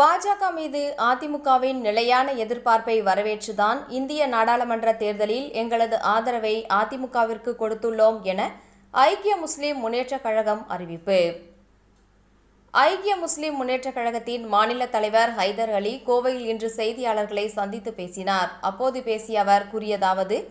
பாஜக மீது அதிமுகவின் நிலையான எதிர்பார்ப்பை வரவேற்றுதான் இந்திய நாடாளுமன்ற தேர்தலில் எங்களது ஆதரவை அதிமுகவிற்கு கொடுத்துள்ளோம் என ஐக்கிய முஸ்லிம் முன்னேற்றக் கழகம் அறிவிப்பு. ஐக்கிய முஸ்லிம் முன்னேற்றக் கழகத்தின் மாநில தலைவர் ஹைதர் அலி கோவையில் இன்று செய்தியாளர்களை சந்தித்து பேசினார். அப்போது பேசிய அவர் கூறியதாவது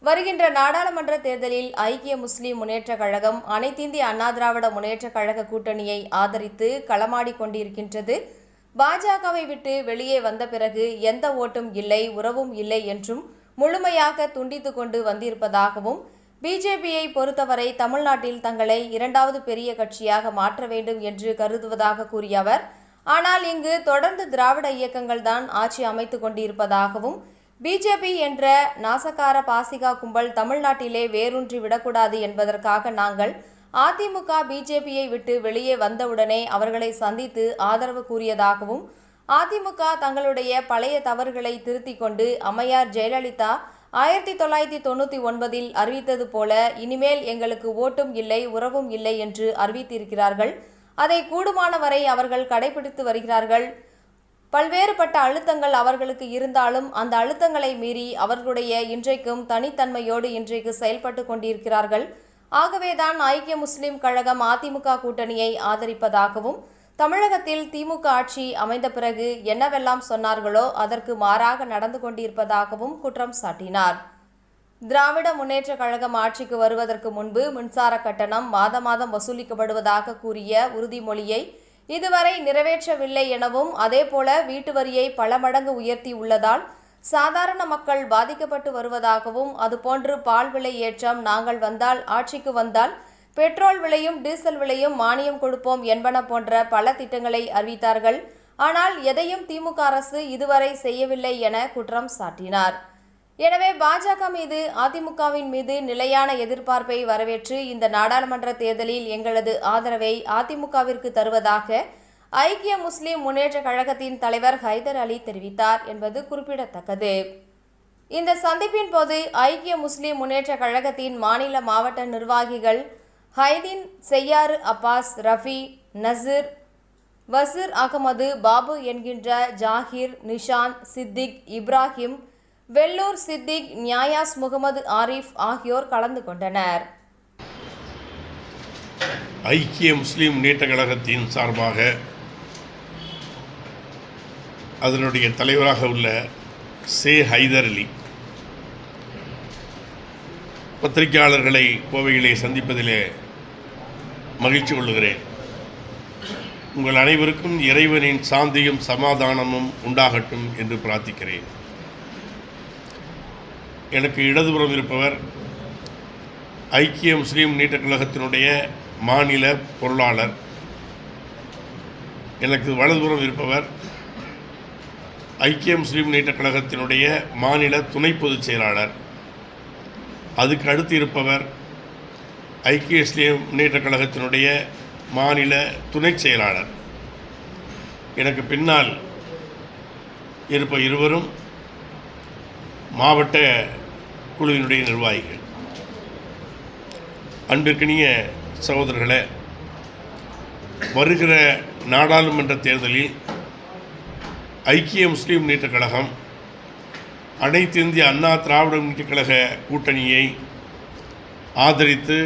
வருகின்ற நாடாளுமன்ற தேர்தலில் ஐக்கிய முஸ்லிம் முன்னேற்றக் கழகம் அனைத்திந்திய அண்ணா திராவிட முன்னேற்றக் கழக கூட்டணியை ஆதரித்து களமாடிக் கொண்டிருக்கின்றது. பாஜகவை விட்டு வெளியே வந்த பிறகு எந்த ஓட்டும் இல்லை உறவும் இல்லை என்றும் முழுமையாக துண்டித்து கொண்டு வந்திருப்பதாகவும் பிஜேபியை பொறுத்தவரை தமிழ்நாட்டில் தங்களை இரண்டாவது பெரிய கட்சியாக மாற்ற வேண்டும் என்று கருதுவதாக கூறிய அவர் ஆனால் இங்கு தொடர்ந்து திராவிட இயக்கங்கள் தான் ஆட்சி அமைத்துக் கொண்டிருப்பதாகவும் பிஜேபி என்ற நாசகார பாசிகா கும்பல் தமிழ்நாட்டிலே வேரூன்றி விடக்கூடாது என்பதற்காக நாங்கள் அதிமுக பிஜேபியை விட்டு வெளியே வந்தவுடனே அவர்களை சந்தித்து ஆதரவு கூறியதாகவும் அதிமுக தங்களுடைய பழைய தவறுகளை திருத்திக் கொண்டு அம்மையார் ஜெயலலிதா ஆயிரத்தி தொள்ளாயிரத்தி தொண்ணூற்றி ஒன்பதில் அறிவித்தது போல இனிமேல் எங்களுக்கு ஓட்டும் இல்லை உறவும் இல்லை என்று அறிவித்திருக்கிறார்கள். அதை கூடுமானவரை அவர்கள் கடைபிடித்து வருகிறார்கள். பல்வேறுபட்ட அழுத்தங்கள் அவர்களுக்கு இருந்தாலும் அந்த அழுத்தங்களை மீறி அவர்களுடைய இன்றைக்கும் தனித்தன்மையோடு இன்றைக்கு செயல்பட்டு கொண்டிருக்கிறார்கள். ஆகவேதான் ஐக்கிய முஸ்லிம் கழகம் அதிமுக கூட்டணியை ஆதரிப்பதாகவும் தமிழகத்தில் திமுக ஆட்சி அமைந்த பிறகு என்னவெல்லாம் சொன்னார்களோ அதற்கு மாறாக நடந்து கொண்டிருப்பதாகவும் குற்றம் சாட்டினார். திராவிட முன்னேற்ற கழகம் ஆட்சிக்கு வருவதற்கு முன்பு மின்சார கட்டணம் மாத மாதம் வசூலிக்கப்படுவதாக கூறிய உறுதிமொழியை இதுவரை நிறைவேற்றவில்லை எனவும் அதேபோல வீட்டு வரியை பல மடங்கு உயர்த்தி உள்ளதால் சாதாரண மக்கள் பாதிக்கப்பட்டு வருவதாகவும் அதுபோன்று பால் விலை ஏற்றம் நாங்கள் வந்தால் ஆட்சிக்கு வந்தால் பெட்ரோல் விலையும் டீசல் விலையும் மானியம் கொடுப்போம் என்பன போன்ற பல திட்டங்களை அறிவித்தார்கள். ஆனால் எதையும் திமுக அரசு இதுவரை செய்யவில்லை என குற்றம் சாட்டினார். எனவே பாஜக மீது அதிமுகவின் மீது நிலையான எதிர்பார்ப்பை வரவேற்று இந்த நாடாளுமன்ற தேர்தலில் எங்களது ஆதரவை அதிமுகவிற்கு தருவதாக ஐக்கிய முஸ்லிம் முன்னேற்ற கழகத்தின் தலைவர் ஹைதர் அலி தெரிவித்தார் என்பது குறிப்பிடத்தக்கது. இந்த சந்திப்பின் போது ஐக்கிய முஸ்லிம் முன்னேற்ற கழகத்தின் மாநில மாவட்ட நிர்வாகிகள் ஹைதீன் செய்யாறு அப்பாஸ் ரஃபி நசீர் வசீர் அகமது பாபு என்கின்ற ஜாகிர் நிஷாந்த் சித்திக் இப்ராஹிம் வெள்ளூர் சித்திக் நியாயாஸ் முகமது ஆரிஃப் ஆகியோர் கலந்து கொண்டனர். ஐக்கிய முஸ்லீம் முன்னேற்ற கழகத்தின் சார்பாக அதனுடைய தலைவராக உள்ள சே ஹைதர் அலி. பத்திரிகையாளர்களை கோவையிலே சந்திப்பதிலே மகிழ்ச்சி கொள்ளுகிறேன். உங்கள் அனைவருக்கும் இறைவனின் சாந்தியும் சமாதானமும் உண்டாகட்டும் என்று பிரார்த்திக்கிறேன். எனக்கு இடதுபுறம் இருப்பவர் ஐக்கிய முஸ்லீம் நீட்ட கழகத்தினுடைய மாநில பொருளாளர். எனக்கு வலதுபுறம் இருப்பவர் ஐக்கிய முஸ்லீம் முன்னேற்ற கழகத்தினுடைய மாநில துணை பொதுச் செயலாளர். அதுக்கு அடுத்து இருப்பவர் ஐக்கிய முஸ்லீம் முன்னேற்ற கழகத்தினுடைய மாநில துணை செயலாளர். எனக்கு பின்னால் இருப்ப இருவரும் மாவட்ட குழுவினுடைய நிர்வாகிகள். அன்பிற்கினிய சகோதரர்களே வருகிற நாடாளுமன்ற தேர்தலில் ஐக்கிய முஸ்லீம் முன்னேற்ற கழகம் அனைத்து இந்திய அண்ணா திராவிட முன்னேற்ற கழக கூட்டணியை ஆதரித்து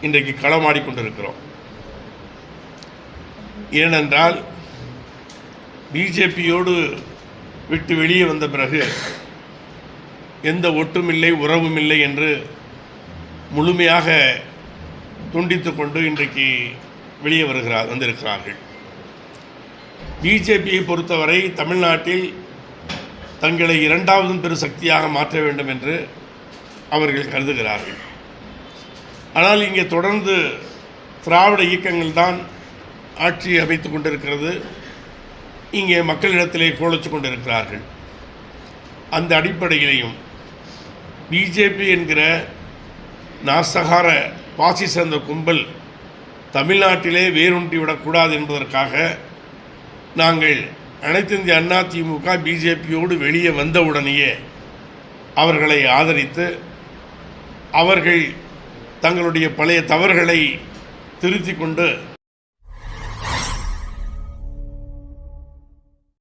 இன்றைக்கு களமாடிக்கொண்டிருக்கிறோம் ஏனென்றால் பிஜேபியோடு விட்டு வெளியே வந்த பிறகு எந்த ஒட்டுமில்லை உறவுமில்லை என்று முழுமையாக துண்டித்து கொண்டு இன்றைக்கு வெளியே வருகிறார் வந்திருக்கிறார்கள். பிஜேபியை பொறுத்தவரை தமிழ்நாட்டில் தங்களை இரண்டாவது பெரு சக்தியாக மாற்ற வேண்டும் என்று அவர்கள் கருதுகிறார்கள். ஆனால் இங்கே தொடர்ந்து திராவிட இயக்கங்கள் தான் ஆட்சி அமைத்து கொண்டிருக்கிறது. இங்கே மக்களிடத்திலே கோலச்சு கொண்டிருக்கிறார்கள். அந்த அடிப்படையிலையும் பிஜேபி என்கிற நாசகார பாசிச அந்த கும்பல் தமிழ்நாட்டிலே வேரூன்றி விடக்கூடாது என்பதற்காக நாங்கள் அனைத்து இந்திய அண்ணா திமுக பிஜேபியோடு வெளியே வந்தவுடனேயே அவர்களை ஆதரித்து அவர்கள் தங்களுடைய பழைய தவறுகளை திருத்தி கொண்டு